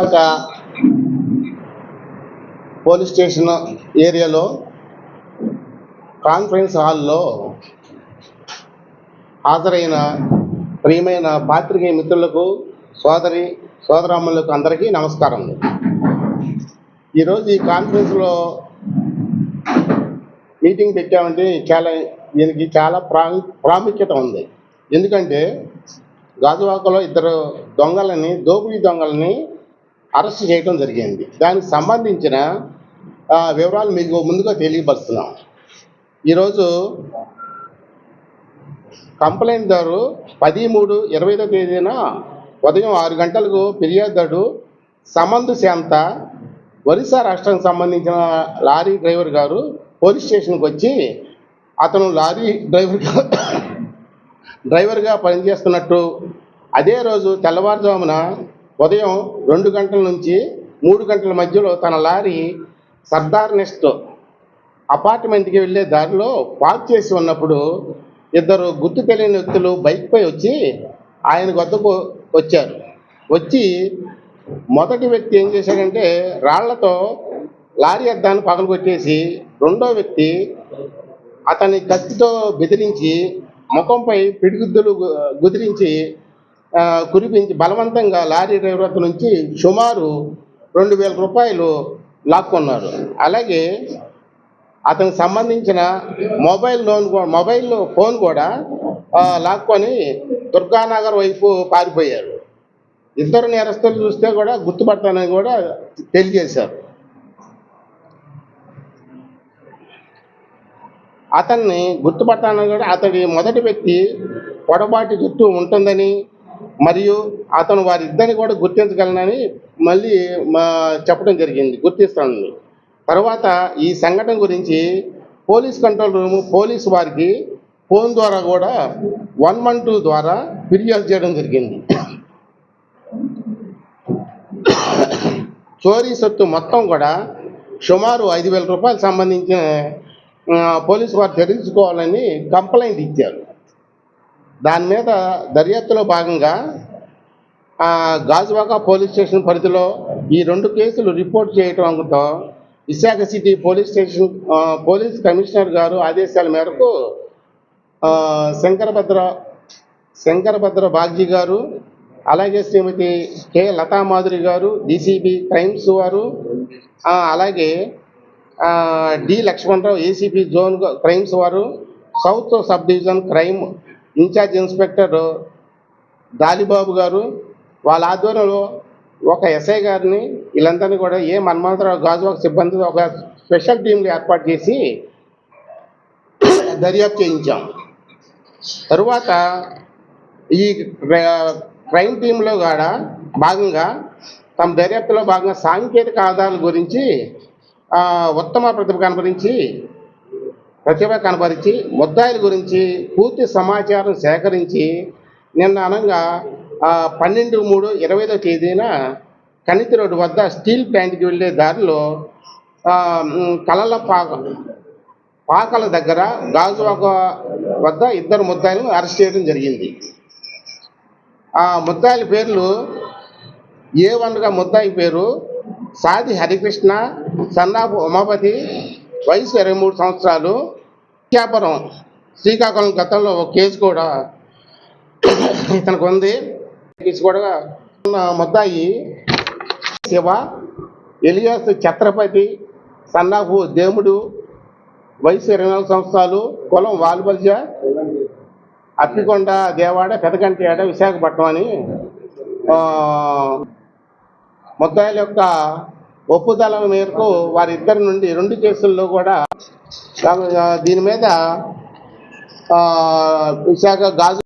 Gajuwaka police station ఏరియాలో conference హాల్లో హాజరైన ప్రియమైన పాత్రికేయ మిత్రులకు సోదరి సోదరమ్మలకు అందరికీ నమస్కారం. ఈరోజు ఈ కాన్ఫరెన్స్లో మీటింగ్ పెట్టామంటే చాలా దీనికి చాలా ప్రాముఖ్యత ఉంది. ఎందుకంటే గాజువాకలో ఇద్దరు దొంగలని దోపిడీ దొంగలని అరెస్ట్ చేయడం జరిగింది. దానికి సంబంధించిన వివరాలు మీకు ముందుగా తెలియపరుస్తున్నాం. ఈరోజు కంప్లైంట్దారు పది మూడు ఇరవైదో తేదీన ఉదయం ఆరు గంటలకు ఫిర్యాదుదారు సమందు శాంత ఒరిస్సా రాష్ట్రానికి సంబంధించిన లారీ డ్రైవర్ గారు పోలీస్ స్టేషన్కి వచ్చి అతను లారీ డ్రైవర్గా డ్రైవర్గా పనిచేస్తున్నట్టు. అదే రోజు తెల్లవారుజామున ఉదయం రెండు గంటల నుంచి మూడు గంటల మధ్యలో తన లారీ సర్దార్ నెస్ట్ అపార్ట్మెంట్కి వెళ్ళే దారిలో పార్క్ చేసి ఉన్నప్పుడు ఇద్దరు గుర్తు తెలియని వ్యక్తులు బైక్పై వచ్చి ఆయన వద్దకు వచ్చారు. వచ్చి మొదటి వ్యక్తి ఏం చేశాడంటే రాళ్ళతో లారీ అద్దాన్ని పగలగొట్టేసి రెండో వ్యక్తి అతని కత్తితో బెదిరించి ముఖంపై పిడిగుద్దులు గుదిరించి కురిపించి బలవంతంగా లారీ డ్రైవర్ వద్ద నుంచి సుమారు రెండు వేల రూపాయలు లాక్కున్నారు. అలాగే అతనికి సంబంధించిన మొబైల్ లోన్ మొబైల్ ఫోన్ కూడా లాక్కొని దుర్గానగర్ వైపు పారిపోయారు. ఇద్దరు నేరస్తులు చూస్తే కూడా గుర్తుపడతానని కూడా తెలియజేశారు. అతన్ని గుర్తుపట్టాలని కూడా అతడి మొదటి వ్యక్తి పొడబాటి జుట్టు ఉంటుందని మరియు అతను వారిద్దరిని కూడా గుర్తించగలనని మళ్ళీ మా చెప్పడం జరిగింది గుర్తిస్తానని. తర్వాత ఈ సంఘటన గురించి పోలీస్ కంట్రోల్ రూమ్ పోలీసు వారికి ఫోన్ ద్వారా కూడా వన్ వన్ టూ ద్వారా ఫిర్యాదు చేయడం జరిగింది. చోరీ సొత్తు మొత్తం కూడా సుమారు ఐదు వేల రూపాయలు సంబంధించిన పోలీసు వారు తెలుసుకోవాలని కంప్లైంట్ ఇచ్చారు. దాని మీద దర్యాప్తులో భాగంగా ఆ, గాజువాక పోలీస్ స్టేషన్ పరిధిలో ఈ రెండు కేసులు రిపోర్ట్ చేయడంతో Visakha city police station police commissioner గారు ఆదేశాల మేరకు శంకరభద్ర శంకరభద్ర బాగ్జీ గారు అలాగే శ్రీమతి కె. లతామాధురి గారు డీసీబీ క్రైమ్స్ వారు అలాగే D. Lakshmanarao ACP zone crimes వారు south sub division crime in-charge inspector Dalibabu గారు వాళ్ళ ఆధ్వర్యంలో ఒక ఎస్ఐ గారిని వీళ్ళందరినీ కూడా ఏ మన్మథరావు గాజువాక సిబ్బంది ఒక స్పెషల్ టీంని ఏర్పాటు చేసి దర్యాప్తు చేయించాం. తరువాత ఈ క్రైమ్ టీంలో కూడా భాగంగా తమ దర్యాప్తులో భాగంగా సాంకేతిక ఆధారాల గురించి ఉత్తమ ప్రతిభ కనపరించి ప్రతిభ కనపరిచి ముద్దాయిల గురించి పూర్తి సమాచారం సేకరించి నిన్న అనగా పన్నెండు మూడు ఇరవై ఐదో తేదీన కనితి రోడ్డు వద్ద స్టీల్ ప్లాంట్కి వెళ్ళే దారిలో కలల పాక పాకల దగ్గర గాజువాక వద్ద ఇద్దరు ముద్దాయిలను అరెస్ట్ చేయడం జరిగింది. ఆ ముద్దాయిల పేర్లు ఏ వన్గా ముద్దాయి పేరు? సాది హరికృష్ణ సన్నాపు ఉమాపతి వయసు ఇరవై మూడు సంవత్సరాలు విద్యాపురం శ్రీకాకుళం గతంలో ఒక కేసు కూడా ఇతనికి ఉంది కేసు కూడా ఉన్న ముద్దాయి. శివ ఎలియాస్ ఛత్రపతి సన్నాపు దేముడు వయసు ఇరవై నాలుగు సంవత్సరాలు కులం వాల్బల్జ అప్పికొండ దేవాడ పెదకంటి ఆడ విశాఖపట్నం అని ముద్దాయిల యొక్క ఒప్పుదల మేరకు వారిద్దరి నుండి రెండు కేసుల్లో కూడా ఆ, దీని మీద ఆ, విశాఖ గాజు